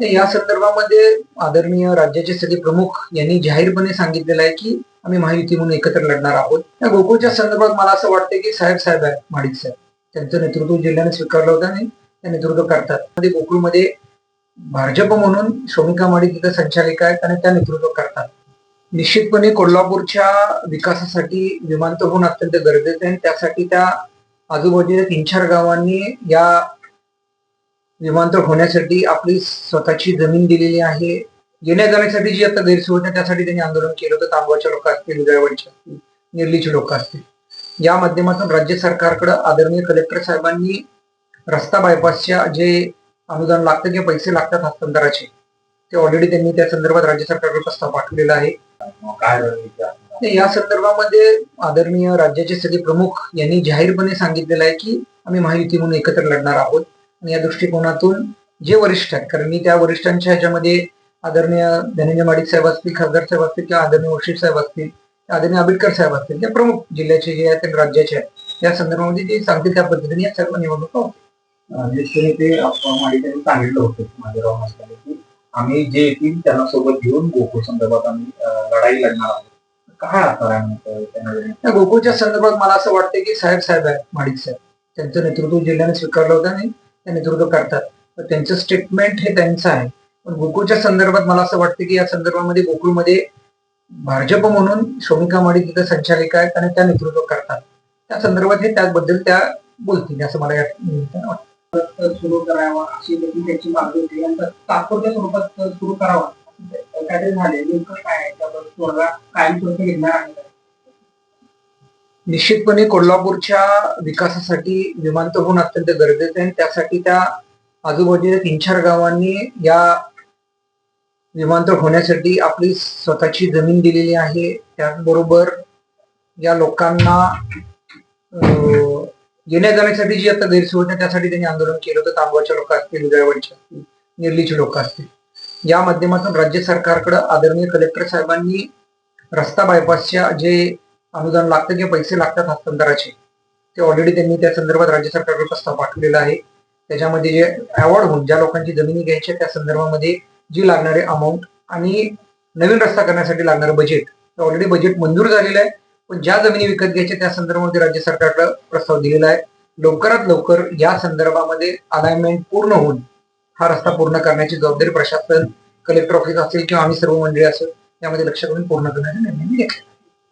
नाही, या संदर्भामध्ये आदरणीय राज्याचे सगळे प्रमुख यांनी जाहीरपणे सांगितलेलं आहे की आम्ही महायुती म्हणून एकत्र लढणार आहोत. या गोकुळच्या संदर्भात मला असं वाटतं की साहेब साहेब आहेत माडिक साहेब. त्यांचं नेतृत्व जिल्ह्याने स्वीकारलं होतं आणि ते नेतृत्व करतात. मध्ये गोकुळमध्ये भाजप म्हणून शोमिका माडिक तिथं संचालिका आहेत आणि त्या नेतृत्व करतात. निश्चितपणे कोल्हापूरच्या विकासासाठी विमानतळ होणं अत्यंत गरजेचं आहे आणि त्यासाठी त्या आजूबाजूच्या तीन चार गावांनी या विमानतळ होण्यासाठी आपली स्वतःची जमीन दिलेली आहे. येण्या जाण्यासाठी जी आता गैरसोय होते त्यासाठी त्यांनी आंदोलन केलं होतं. तांबवाचे लोक असतील उदयवाडीचे असतील निर्लीचे लोक असतील. या माध्यमातून राज्य सरकारकडे आदरणीय कलेक्टर साहेबांनी रस्ता बायपासच्या जे अनुदान लागतं किंवा पैसे लागतात हस्तांतराचे ते ऑलरेडी त्यांनी त्या संदर्भात राज्य सरकारकडे प्रस्ताव पाठवलेला आहे. या संदर्भामध्ये आदरणीय राज्याचे सगळे प्रमुख यांनी जाहीरपणे सांगितलेलं आहे की आम्ही महायुती म्हणून एकत्र लढणार आहोत. आणि या दृष्टिकोनातून जे वरिष्ठ आहेत कारण मी त्या वरिष्ठांच्या ह्याच्यामध्ये आदरणीय धनंजय माडिक साहेब असतील खासदार साहेब असतील किंवा आदरणीय वशिष्ठ साहेब असतील आदरणीय आंबेडकर साहेब असतील त्या प्रमुख जिल्ह्याचे जे आहेत राज्याचे आहेत या संदर्भामध्ये जे सांगतील त्या पद्धतीने या सर्व निवडणुका होतील. ते माडिकांनी सांगितलं होतं माझ्याराव मास्तानी की आम्ही जे येतील त्यांना सोबत घेऊन गोकुळ संदर्भात आम्ही लढाई लढणार आहोत. काय या गोकुळच्या संदर्भात मला असं वाटतं की साहेब साहेब आहेत माडिक साहेब. त्यांचं नेतृत्व जिल्ह्याने स्वीकारलं होतं आणि ते नेतृत्व करतात. तर त्यांचं स्टेटमेंट हे त्यांचं आहे. पण गोकुळच्या संदर्भात मला असं वाटतं की या संदर्भामध्ये गोकुळमध्ये भाजप म्हणून शोमिका माडी तिथं संचालिका आहेत आणि त्या नेतृत्व करतात. त्या संदर्भात हे त्याबद्दल त्या बोलतील असं मला या सुरू करावा अशी देखील त्याची मागणी होती. नंतर तात्पुरत्या स्वरूपात सुरू करावा. काहीतरी झाले नेमकं काय आहे? त्याबद्दल तोडगा कायमस्वरूपी घेणार आहे निश्चितपणे कोल्हापूरच्या विकासासाठी विमानतळ होणं अत्यंत गरजेचं आहे आणि त्यासाठी त्या आजूबाजूच्या तीन चार गावांनी या विमानतळ होण्यासाठी आपली स्वतःची जमीन दिलेली आहे. त्याचबरोबर या लोकांना येण्या जाण्यासाठी जी आता गैरसोय होते त्यासाठी त्यांनी आंदोलन केलं होतं. तांबवाच्या लोक असतील उदयवाडच्या असतील निर्लीचे लोक असतील. या माध्यमातून राज्य सरकारकडे आदरणीय कलेक्टर साहेबांनी रस्ता बायपासच्या जे अनुदान लागतं किंवा पैसे लागतात हस्तांतराचे ते ऑलरेडी त्यांनी त्या संदर्भात राज्य सरकारकडे प्रस्ताव पाठवलेला आहे. त्याच्यामध्ये जे अवॉर्ड होऊन ज्या लोकांची जमिनी घ्यायची त्या संदर्भामध्ये जी लागणारे अमाऊंट आणि नवीन रस्ता करण्यासाठी लागणारं बजेट ऑलरेडी बजेट मंजूर झालेलं आहे. पण ज्या जमिनी विकत घ्यायच्या त्या संदर्भामध्ये राज्य सरकारला प्रस्ताव दिलेला आहे. लवकरात लवकर या संदर्भामध्ये अलाइनमेंट पूर्ण होऊन हा रस्ता पूर्ण करण्याची जबाबदारी प्रशासन कलेक्टर ऑफिस असेल किंवा आम्ही सर्व मंडळी असेल यामध्ये लक्ष करून पूर्ण करण्याचा निर्णय घेतला.